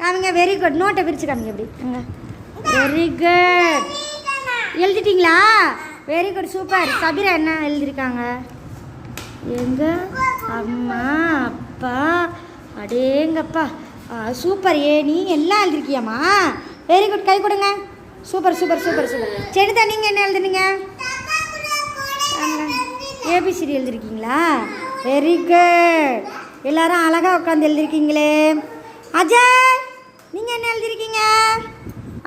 காமிங்க very good நோட்டை பிரித்து காமிங்க எப்படி? வெரி குட் எழுதிட்டீங்களா? வெரி குட் சூப்பர் சபிரா என்ன எழுதியிருக்காங்க? எங்க அம்மா அப்பா அடேங்கப்பா. சூப்பர் ஏ நீ எல்லாம் எழுதிருக்கியாம்மா வெரி குட் கை கொடுங்க. சூப்பர் சூப்பர் சூப்பர் சூப்பர் செடிதா நீங்கள் என்ன எழுதுனீங்க? ஏபிசிடி எழுதிருக்கீங்களா வெரி குட் எல்லாரும் அழகாக உட்காந்து எழுதிருக்கீங்களே அஜய்! நீங்கள் என்ன எழுதிருக்கீங்க?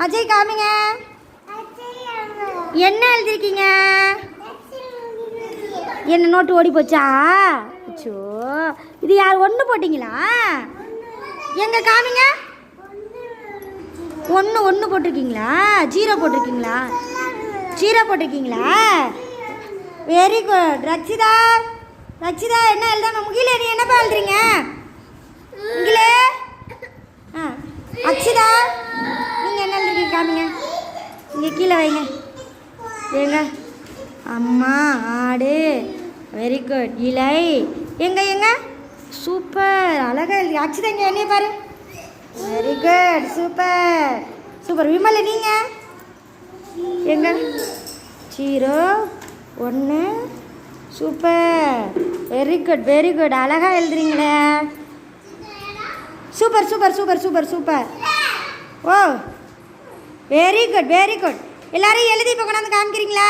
அஜய் காமிங்க. என்ன எழுதிருக்கீங்க? என்ன நோட்டு ஓடி போச்சா? அச்சோ இது யார் ஒன்று போட்டிங்களா? எங்க காமிங்க? ஒன்று ஒன்று போட்டிருக்கீங்களா? ஜீரோ போட்டிருக்கீங்களா? ஜீரோ போட்டிருக்கீங்களா? வெரி குட் ரக்ஷிதா ரக்ஷிதா என்ன எழுதாம? முகிலே நீ என்னப்பா எழுதுறீங்க முகிலே ஆ அக்ஷிதா நீங்கள் என்ன எழுதுறீங்க காமிங்க? இங்கே கீழே வைங்க. எங்க அம்மா ஆடு. வெரி குட் இலை. எங்க எங்க சூப்பர் அழகா எழுதி அச்சுதான் இங்கே என்னைய பாரு. வெரி குட் சூப்பர் சூப்பர் விமலை நீங்க? எங்க ஜீரோ ஒன்று super very good very good அழகா எழுதுறீங்களே. Super super super super super. Oh very good very good எல்லாரும் எழுதி இப்போ கொண்டாந்து காமிக்கிறீங்களா?